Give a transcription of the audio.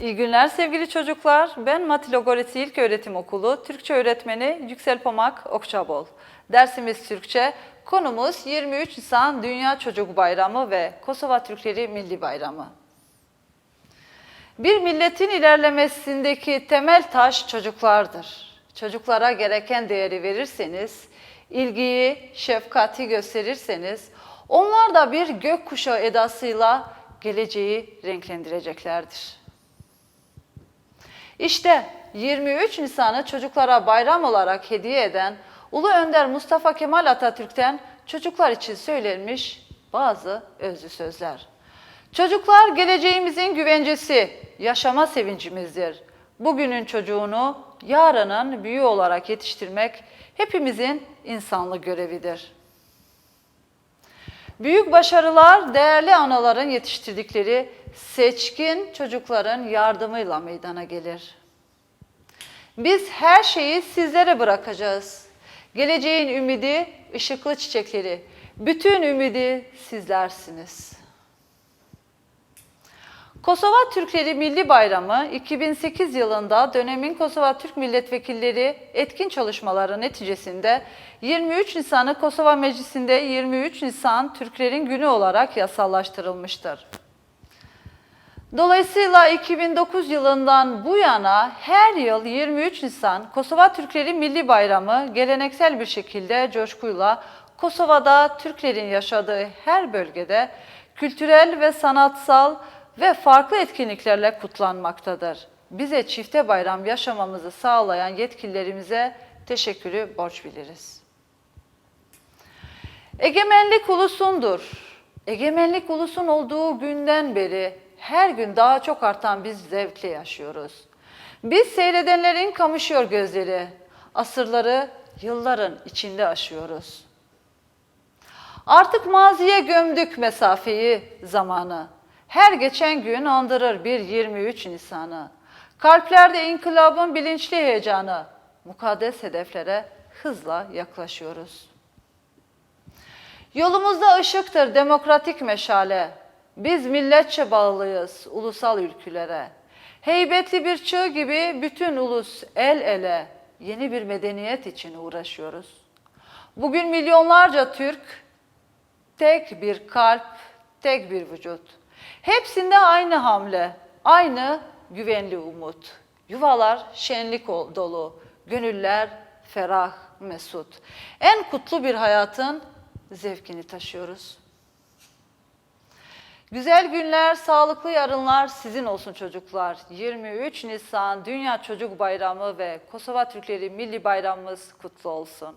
İyi günler sevgili çocuklar. Ben Mati Logoreti İlköğretim Okulu Türkçe öğretmeni Yüksel Pamak Okçabol. Dersimiz Türkçe. Konumuz 23 Nisan Dünya Çocuk Bayramı ve Kosova Türkleri Milli Bayramı. Bir milletin ilerlemesindeki temel taş çocuklardır. Çocuklara gereken değeri verirseniz, ilgiyi, şefkati gösterirseniz, onlar da bir gökkuşağı edasıyla geleceği renklendireceklerdir. İşte 23 Nisan'ı çocuklara bayram olarak hediye eden Ulu Önder Mustafa Kemal Atatürk'ten çocuklar için söylenmiş bazı özlü sözler. Çocuklar geleceğimizin güvencesi, yaşama sevincimizdir. Bugünün çocuğunu yarının büyüğü olarak yetiştirmek hepimizin insanlık görevidir. Büyük başarılar değerli anaların yetiştirdikleri seçkin çocukların yardımıyla meydana gelir. Biz her şeyi sizlere bırakacağız. Geleceğin ümidi ışıklı çiçekleri. Bütün ümidi sizlersiniz. Kosova Türkleri Milli Bayramı 2008 yılında dönemin Kosova Türk milletvekilleri etkin çalışmaları neticesinde 23 Nisan'ı Kosova Meclisi'nde 23 Nisan Türklerin Günü olarak yasallaştırılmıştır. Dolayısıyla 2009 yılından bu yana her yıl 23 Nisan Kosova Türkleri Milli Bayramı geleneksel bir şekilde coşkuyla Kosova'da Türklerin yaşadığı her bölgede kültürel ve sanatsal ve farklı etkinliklerle kutlanmaktadır. Bize çifte bayram yaşamamızı sağlayan yetkililerimize teşekkürü borç biliriz. Egemenlik ulusundur. Egemenlik ulusun olduğu günden beri her gün daha çok artan biz zevkle yaşıyoruz. Biz seyredenlerin kamışıyor gözleri, asırları yılların içinde aşıyoruz. Artık maziye gömdük mesafeyi, zamanı. Her geçen gün andırır bir 23 Nisan'ı. Kalplerde inkılabın bilinçli heyecanı. Mukaddes hedeflere hızla yaklaşıyoruz. Yolumuzda ışıktır demokratik meşale. Biz milletçe bağlıyız ulusal ülkülere. Heybetli bir çığ gibi bütün ulus el ele yeni bir medeniyet için uğraşıyoruz. Bugün milyonlarca Türk tek bir kalp, tek bir vücut. Hepsinde aynı hamle, aynı güvenli umut. Yuvalar şenlik dolu, gönüller ferah, mesut. En kutlu bir hayatın zevkini taşıyoruz. Güzel günler, sağlıklı yarınlar sizin olsun çocuklar. 23 Nisan Dünya Çocuk Bayramı ve Kosova Türkleri Milli Bayramımız kutlu olsun.